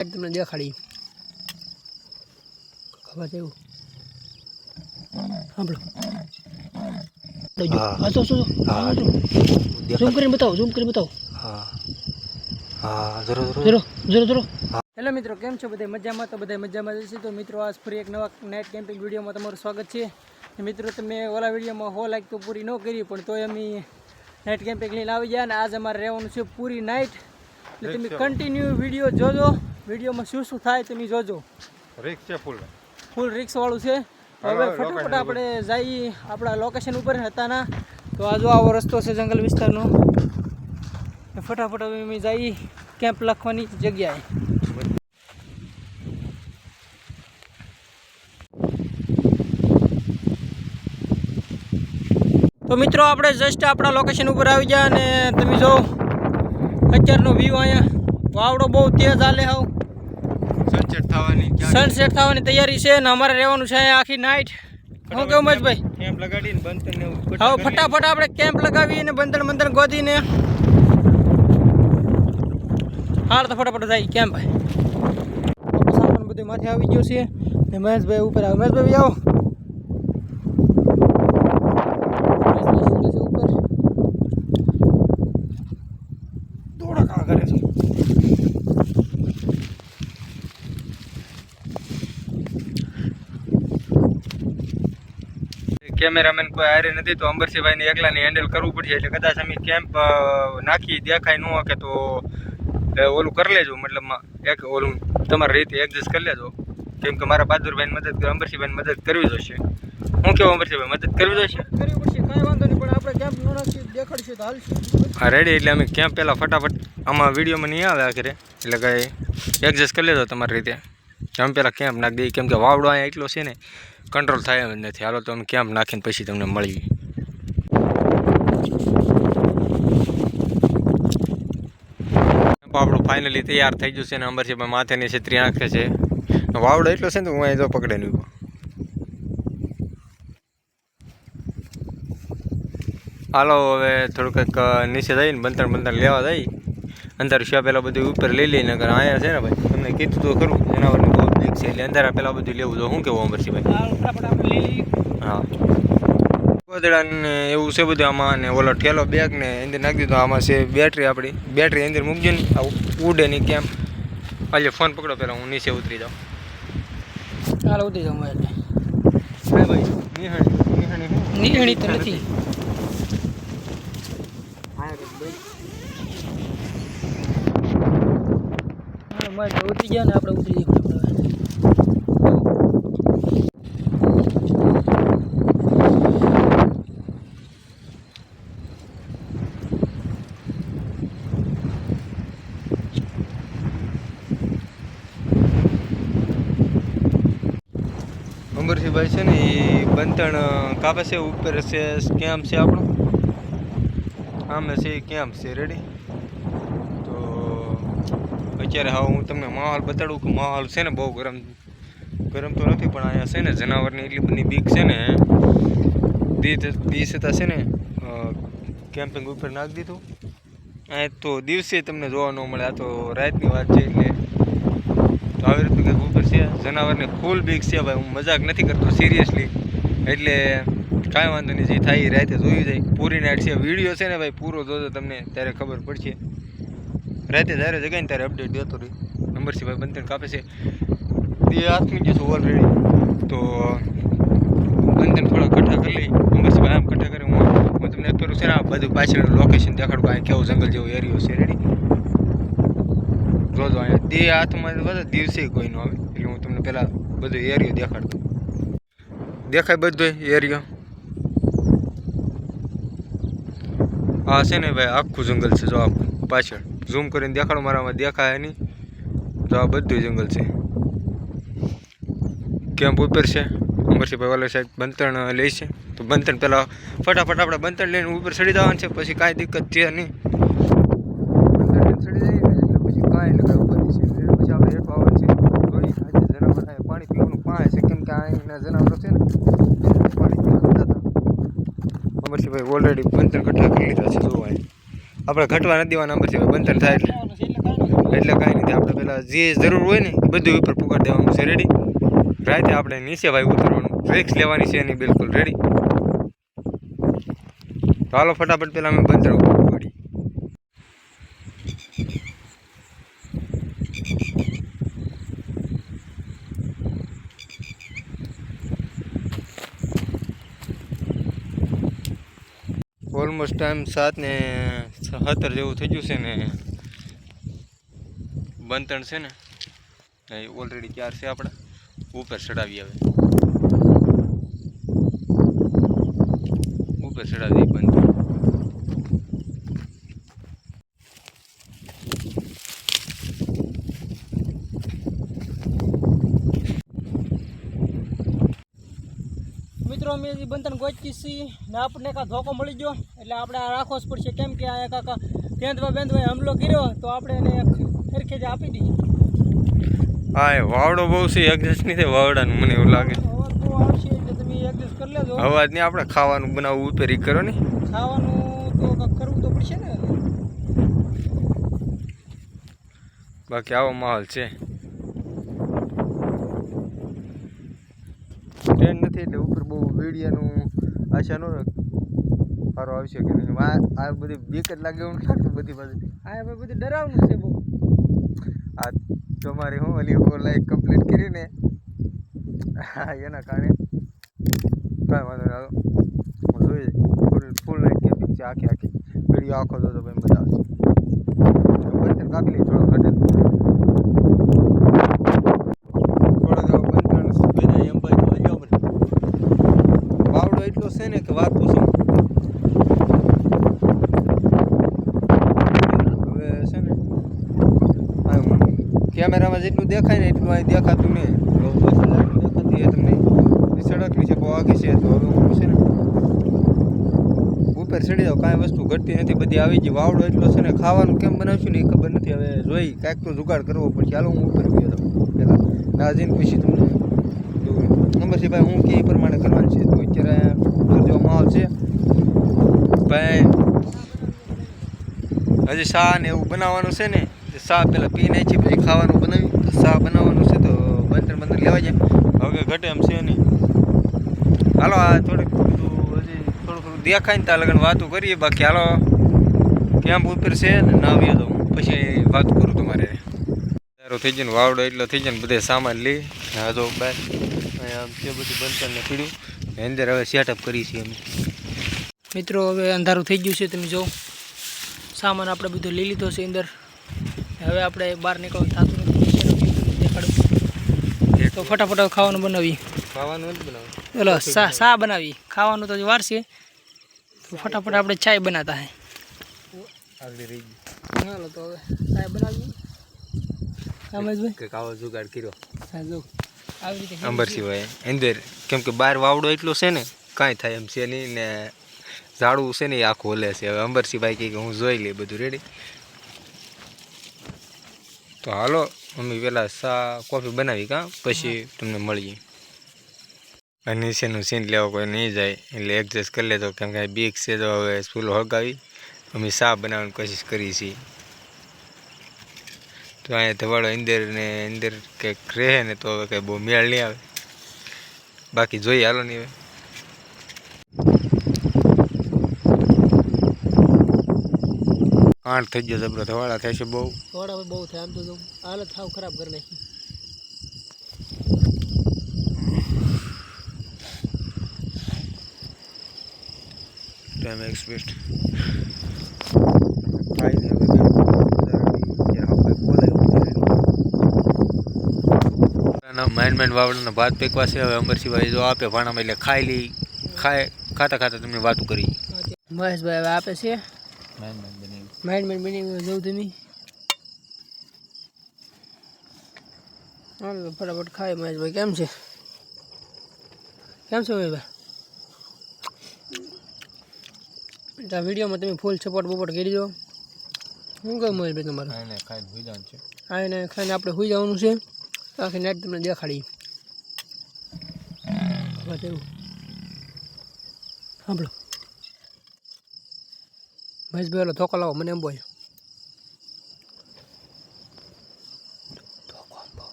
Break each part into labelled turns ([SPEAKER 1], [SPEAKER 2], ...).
[SPEAKER 1] તમને દેખાડી. ખબર છે એવું? સાંભળો.
[SPEAKER 2] હા.
[SPEAKER 1] હા તો શું? ઝૂમ કરીને બતાવો ઝૂમ કરીને બતાવો.
[SPEAKER 2] હા. હા જરૂર જરૂર.
[SPEAKER 1] જરો જરો જરો હેલો મિત્રો કેમ છો બધા? મજામાં? તો બધા મજામાં જશે તો મિત્રો આજ ફરી એક નવા નાઇટ કેમ્પિંગ વિડીયોમાં તમારું સ્વાગત છે. તો મિત્રો તમે ઓલા વિડીયોમાં હો લાઈક તો પૂરી ન કરી પણ તોય અમે નાઇટ કેમ્પિંગ લઈને આવી ગયા અને આજ અમારે રહેવાનું છે પૂરી નાઇટ એટલે તમે કન્ટિન્યુ વીડિયો જોજો. વિડીયોમાં શું શું થાય તમે જોજો.
[SPEAKER 2] રિક્સ છે ફૂલ
[SPEAKER 1] ફૂલ રિક્સ વાળું છે. હવે ફટાફટ આપણે જઈએ આપણા લોકેશન ઉપર હતા ના તો આ જો આવો રસ્તો છે જંગલ વિસ્તારનો. ફટાફટ હવે અમે જઈએ કેમ્પ લખવાની જગ્યાએ. તો મિત્રો આપણે જસ્ટ આપણા લોકેશન ઉપર આવી ગયા અને તમે જો અત્યારનો વ્યૂ અહીંયા. વાવડો બહુ તેજ હાલે હાવ.
[SPEAKER 2] સનસેટ થવાની
[SPEAKER 1] સનસેટ થવાની તૈયારી છે ને અમારે રહેવાનું છે અહીંયા આખી નાઈટ શું કેવું મજભાઈ
[SPEAKER 2] કેમ્પ લગાડીને બંધન ને
[SPEAKER 1] હવે ફટાફટ આપણે કેમ્પ લગાવીને બંધન બંધન ગોદીને. હાલ તો ફટાફટ જાય કેમ્પ સામાન બધું માથે આવી ગયો છે. ને મહેશભાઈ ઉપર આવે. મહેશભાઈ આવો મહેશભાઈ સીધો છે ઉપર
[SPEAKER 2] દોડા કાળા કરે છે કેમેરામેન કોઈ હારે નથી તો અંબરસિંહભાઈને એકલાને હેન્ડલ કરવું પડશે. એટલે કદાચ અમે કેમ્પ નાખી દેખાય ન કે તો ઓલું કરી લેજો મતલબમાં એક ઓલું તમારી રીતે એડજસ્ટ કરી લેજો. કેમ કે મારા બહાદુરભાઈને મદદ કર અંબરસિંહભાઈને મદદ કરવી જોઈશે હું કેવું અંબરસિંહભાઈ મદદ કરવી જોઈશે
[SPEAKER 1] કરવી પડશે કાંઈ વાંધો નહીં પણ આપણે કેમ્પ ન નાખીએ દેખાડશે તો હાલશે.
[SPEAKER 2] હા રેડી એટલે અમે કેમ્પ પહેલાં ફટાફટ આમાં વિડીયોમાં નહીં આવે આખરે. એટલે કાંઈ એડજસ્ટ કરી લેજો તમારી રીતે. અમે પહેલાં કેમ્પ નાખી દઈએ? કેમ કે વાવડો અહીંયા એટલો છે ને કંટ્રોલ થાય એમ જ નથી. હાલો તો અમે કેમ્પ નાખીને પછી તમને મળીએ. આપણું ફાઇનલી તૈયાર થઈ ગયું છે ને અંબરસિંહભાઈ માથેની છત્રી નાખે છે. વાવડો એટલો છે ને હું અહીં તો પકડે નહીં હાલો, હવે થોડું કંઈક નીચે જઈને બંતણ બંતણ લેવા જઈ. અંદર શિયા પહેલાં બધું ઉપર લઈ લઈને અહીંયા છે ને ભાઈ, તમને કીધું તો ખરું, એના બીક છે. એટલે અંદર પહેલાં બધું લેવું તો શું કેવું અમરસિંહભાઈ
[SPEAKER 1] હાલ ફટાફટ આપણે લઈ લઈએ.
[SPEAKER 2] હા. ગોદડા ને એવું છે બધું આમાં ને ઓલો ઠેલો બેગ ને અંદર નાખી દીધો. આમાં છે બેટરી આપણી. બેટરી અંદર મૂકજો ને. આ ઉડે નહીં કેમ. આજે ફોન પકડો પહેલાં હું નીચે ઉતરી જાઉં.
[SPEAKER 1] હાલ ઉતરી જાઉં એટલે.
[SPEAKER 2] હા ભાઈ. નિહાણી નિહાણી શું?
[SPEAKER 1] નિર્ણિત નથી હા, મસ્ત ઉતરી ગયા ને આપણે ઉતરી જઈએ ફટાફટ.
[SPEAKER 2] અમરસિંહભાઈ છે ને, એ બંધણ કાપે છે, ઉપર છે કેમ્પ છે આપણો? આમે છે કેમ્પ છે રેડી તો, અત્યારે હવે હું તમને માહોલ બતાડું કે માહોલ છે ને બહુ ગરમ ગરમ તો નથી, પણ અહીંયા છે ને, જનાવરની એટલી બધી બીક છે ને દિવસે છે ને કેમ્પિંગ ઉપર નાખી દીધું. અહીંયા તો દિવસે તમને જોવા ન મળે, આ તો રાતની વાત છે એટલે. તો આવી રીતનું કંઈક ઉપર છે. જનાવરને ફૂલ બીક છે ભાઈ. હું મજાક નથી કરતો સિરિયસલી એટલે કાંઈ વાંધો નહીં, જે થાય રાતે જોયું જાય. પૂરી નાઇટ છે. વીડિયો છે ને ભાઈ, પૂરો જોજો તમને, ત્યારે ખબર પડશે. રાતે જ્યારે જગાય ને ત્યારે અપડેટ દેતો રહી નંબર છે ભાઈ બંધન કાપે છે. એ હાથમી જશું ઓલરેડી તો બંધન થોડા કઠા કરી લઈ. નંબર છે ભાઈ, આમ કઠા કરે. હું હું તમને અત્યારે છે ને આ બધું પાછળનું લોકેશન દેખાડું. કાંઈ કેવું જંગલ જેવો એરિયો છે રેડી જોજો અહીંયા દે હાથમાં બધા દિવસે કોઈ ન આવે. એટલે હું તમને પહેલાં બધો એરિયો દેખાડતો. દેખાય બધો એરિયો. આ છે ને ભાઈ, આખું જંગલ છે, જો આ પાછળ. ઝૂમ કરીને દેખાડો મારામાં દેખાય નહીં. તો આ બધું જંગલ છે. કેમ્પ ઉપર છે. અમરસિંહભાઈ વાલા સાહેબ બંતણ લે છે. તો બંતણ પહેલાં ફટાફટ આપણે બંતણ લઈને ઉપર ચડી જવાનું છે. પછી કાંઈ દિક્કત છે નહીં. ચડી જઈએ ને કાંઈ છે પછી આપણે હેઠું આવવાનું છે. જોઈ આજે જનાવર આવે પાણી પીવાનું પાણી છે. કેમ કે અહીંના જનાવરો છે ને પાણી પીવા જતા ભાઈ અમરસિંહભાઈ ઓલરેડી બંતર કઠા કરી લીધા છે, જોવા આપણે ઘટવા નથી દેવાના, અમરસિંહભાઈ, બંતર થાય એટલે.
[SPEAKER 1] એટલે કાંઈ
[SPEAKER 2] નથી. આપણે પહેલાં જે જરૂર હોય ને બધું ઉપર પુગાડી દેવાનું છે. રેડી રાતે આપણે નીચે ભાઈ ઉતરવાનું. બ્રેક્સ લેવાની છે એની, બિલકુલ. રેડી ચાલો ફટાફટ પહેલાં અમે બંતર ઉપર પુગાડીએ. ઓલમોસ્ટ ટાઈમ સાત ને સત્તર જેવું થઈ ગયું છે ને બંતણ છે ને, એ ઓલરેડી ચાર છે આપણે. ઉપર ચડાવી આવે ઉપર ચડાવી દઈએ
[SPEAKER 1] અમે બંધન ગોચી છીએ ને આપણને કાં ધોકો મળી ગયો. એટલે આપણે આ રાખવો જ પડશે. કેમ કે આ કાકા બેંધવા બેંધવા હમલો કર્યો તો આપણે એને એક સરખેજ આપી દઈએ.
[SPEAKER 2] હા એ વાવડો બહુ છે. એડજસ્ટ નહીં થાય વાવડાનું મને એવું લાગે.
[SPEAKER 1] અવાજ લેજો.
[SPEAKER 2] અવાજ નહીં આપણે ખાવાનું બનાવવું ઉપર કરો ને.
[SPEAKER 1] ખાવાનું તો કરવું તો પડશે ને.
[SPEAKER 2] બાકી આવો માહોલ છે. નથી એટલે ઉપર બહુ વીડિયાનું આશા ન સારો આવશે કે નહીં. આ બધી બીક જ લાગે એવું લાગતું બધી બાજુ
[SPEAKER 1] આ બધું ડરાવનું છે બહુ.
[SPEAKER 2] આ તમારી હું ઓલી હો લાઈક કમ્પ્લીટ કરીને હા એના કારણે. કાંઈ વાંધો નહીં હાલો. હું જોઈ ફૂલ ફૂલ લાઈટ કેમ્પિંગ છે આખી આખી. વીડિયો આખો તો ભાઈ મજા આવશે કાપી લઈ થોડો ઘટે થોડો જેવો બંધન બેના એમ બાજુ વાગ્યો મને વાવડો એટલો છે ને કે વાત પૂછો હવે છે ને આમ કેમેરામાં જેટલું દેખાય ને એટલું અહીં દેખાતું નહીં. દેખાતી હોય તમને એ સડક બહુ આખી છે, તો હવે છે ને ઉપર ચડી જાવ કાંઈ વસ્તુ ઘટતી નથી, બધી આવી ગઈ, વાવડો એટલો છે ને, ખાવાનું કેમ બનાવશું ને એ ખબર નથી, હવે જોઈ, કાંઈક તો જુગાડ કરવો પડશે. હાલો, હું ઉપર ગયો પહેલાં ના પછી તમને. નંબર ભાઈ, હું કે એ પ્રમાણે કરવાનું છે. તો અત્યારે માહોલ છે. ભાઈ હજી શાહ ને એવું બનાવવાનું છે ને શા પેલા પી નાખી પછી ખાવાનું બનાવી તો શા બનાવવાનું છે તો બંદર બંદર લેવા જાય હવે ઘટે એમ છે નહીં. હાલો આ થોડીક બધું હજી થોડું થોડું દેખાય ને ત્યાં લગન વાતો કરીએ. બાકી હાલો કેમ્પ ઉપર છે ને ના આવ્યો તો પછી વાત કરું તમારે. તારો થઈ જાય ને વાવડો એટલો થઈ જાય ને બધે સામાન લઈ. હા તો બાર અહીંયા આમ છે બધું બંધન ને પીડ્યું અંદર હવે સેટઅપ કરી છીએ અમે.
[SPEAKER 1] મિત્રો હવે અંધારું થઈ ગયું છે તમે જો સામાન આપણે બધો લઈ લીધો છે અંદર. હવે આપણે બહાર નીકળવું થતું નથી દેખાડું. તો ફટાફટ ખાવાનું બનાવી
[SPEAKER 2] ખાવાનું
[SPEAKER 1] ઓલો સા સા બનાવી ખાવાનું તો વાર છે. તો ફટાફટ આપણે ચાય બનાતા હે. હાલો તો હવે ચાય બનાવી સમજભાઈ
[SPEAKER 2] કંઈક જુગાડ કર્યો.
[SPEAKER 1] આવી રીતે
[SPEAKER 2] અંબર અંદર કેમ કે બહાર વાવડો એટલો છે ને કાંઈ થાય એમ છે નહીં ને ઝાડવું છે ને એ આખું હલે છે. હવે અંબરસિંહભાઈ કહે કે હું જોઈ લઈ બધું રેડી તો હાલો મમ્મી પહેલાં સા કોફી બનાવી કાં? પછી તમને મળીએ. આ નીચેનું સીન લેવા કોઈ નહીં જાય એટલે એડજસ્ટ કરી લેતો કેમ કે બીક છે તો હવે સ્કૂલ હગાવી. અમે સા બનાવવાની કોશિશ કરી છીએ. તો અહીંયા ધવાડો અંદર ને અંદર કંઈક રહે ને તો હવે કંઈ બહુ મેળ નહીં આવે. બાકી જોઈએ હાલો નહીં હવે. આઠ થઈ ગયો જબરો ધવાડા થાય છે બહુ.
[SPEAKER 1] થોડા બહુ થાય આમ તો જો હાલત સાવ ખરાબ કરી નાખી.
[SPEAKER 2] ટાઈમ એક્સપેક્ટ ખાઈને હવે કંઈક વધારે આપણે બોલાય માઇન્ડ માઇન્ડ વાવડાના ભાત ફેંકવા છે હવે અમરસિંહભાઈ જો આપે ભાણામાં એટલે ખાઈ લઈ ખાય ખાતા ખાતા તમને વાતું કરી.
[SPEAKER 1] મહેશભાઈ હવે આપે છે.
[SPEAKER 2] માઇન્ડ માઇન્ડ
[SPEAKER 1] બની જવું તમે હાલો ફટાફટ ખાય મહેશભાઈ કેમ છે કેમ છે મહેશભાઈ આ વિડીયોમાં તમે ફૂલ સપોર્ટ બપોર્ટ કરી દો શું કહું મહેશભાઈ તમારે
[SPEAKER 2] ખાઈને ખાઈને
[SPEAKER 1] આપણે સુઈ જવાનું છે આખી નાઈટ તમને દેખાડી સાંભળો મહેશભાઈ ઓલો ધોકો લાવો મને એમ બોલ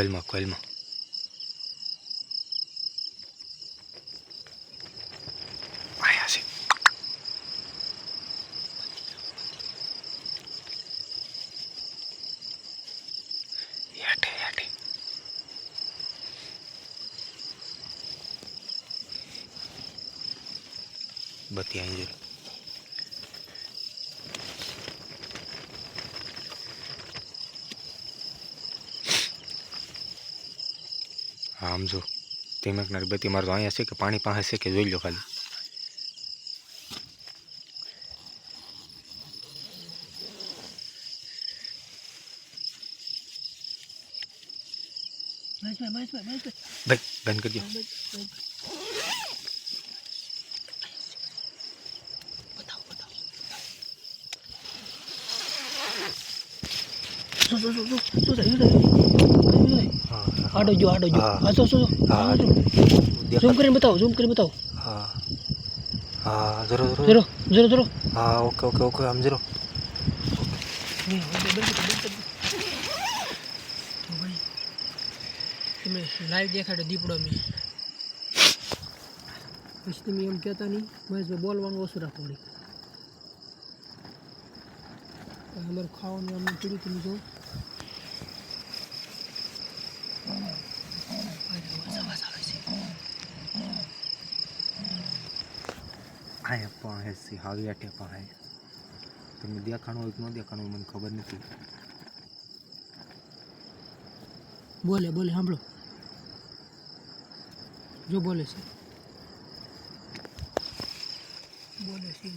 [SPEAKER 2] ખોલમાં ખોલમાં અહીં જોઈ આમ જો. તે મેકનારી બત્તી મારે તો અહીંયા છે કે પાણી પાસે છે કે જોઈ લો ખાલી. ભાઈ બંધ. કરજો હા
[SPEAKER 1] આડો જો આડો જો
[SPEAKER 2] હા.
[SPEAKER 1] હા તો શું
[SPEAKER 2] હા
[SPEAKER 1] ઝૂમ કરીને બતાવો ઝૂમ કરીને બતાવો
[SPEAKER 2] હા હા જરો જરો
[SPEAKER 1] જરો જરો
[SPEAKER 2] હા ઓકે ઓકે ઓકે આમ જરો
[SPEAKER 1] તમે લાઈવ દેખાડો દીપડો મેં પછી તમે એમ કહેતા નહીં મહેશભાઈ બોલવાનું ઓછું રાખો અમારું ખાવાનું અમને પીડ્યું તમે જો
[SPEAKER 2] હા પણ સી હાવી આટે પણ તમને દેખાણું હોય કે ન દેખાણું હોય મને ખબર નથી.
[SPEAKER 1] બોલે બોલે સાંભળો. જો બોલે છે. બોલે છે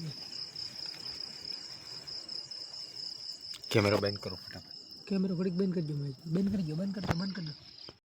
[SPEAKER 1] કેમેરો
[SPEAKER 2] કેમેરા બંધ કરો ફટાફટ.
[SPEAKER 1] કેમેરો ઘડીક બંધ કરજો મહેશ બંધ કરજો બંધ કરજો બંધ કરજો